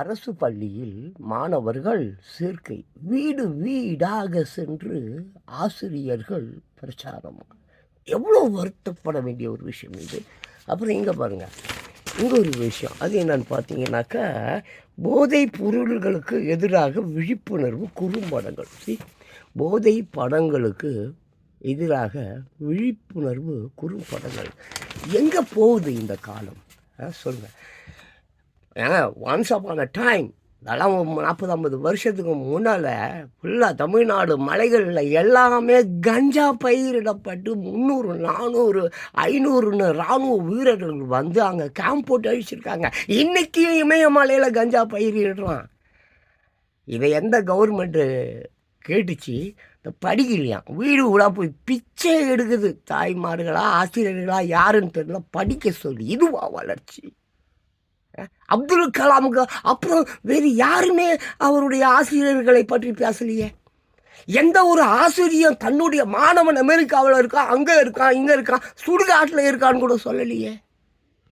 அரசு பள்ளியில் மாணவர்கள் சேர்க்கை. வீடு வீடாக சென்று ஆசிரியர்கள் பிரச்சாரம். எவ்வளோ வருத்தப்பட வேண்டிய ஒரு விஷயம் இது. அப்புறம் இங்கே பாருங்கள் இங்கே ஒரு விஷயம். அது என்னன்னு பார்த்தீங்கன்னாக்கா போதை பொருள்களுக்கு எதிராக விழிப்புணர்வு குறும்படங்கள். See, போதை படங்களுக்கு எதிராக விழிப்புணர்வு குறும்படங்கள். எங்கே போகுது இந்த காலம்? சொல்லுங்கள் ஒன்ஸ் அப்பான் அ டைம் அதெல்லாம் நாற்பது ஐம்பது வருஷத்துக்கு முன்னால் ஃபுல்லாக தமிழ்நாடு மலைகளில் எல்லாமே கஞ்சா பயிரிடப்பட்டு முந்நூறு நானூறு ஐநூறுன்னு இராணுவ வீரர்கள் வந்து அங்கே கேம்ப் போட்டு அழிச்சிருக்காங்க. இன்றைக்கி இமயமலையில் கஞ்சா பயிரிடுறான். இதை எந்த கவர்மெண்ட்டு கேட்டுச்சு? இந்த படிக்கலையாம் வீடு கூட போய் பிச்சை எடுக்குது. தாய்மார்களா ஆசிரியர்களா யாருன்னு தெரியல. படிக்க சொல்லி இதுவா வளர்ச்சி. அப்துல் கலாமுக்கு அப்புறம் வேறு யாருமே அவருடைய ஆசிரியர்களை பற்றி பேசலையே. எந்த ஒரு ஆசிரியர் தன்னுடைய மாணவன் அமெரிக்காவில் இருக்கான் அங்கே இருக்கான் இங்கே இருக்கான் சுடுகாட்டில் இருக்கான்னு கூட சொல்லலையே.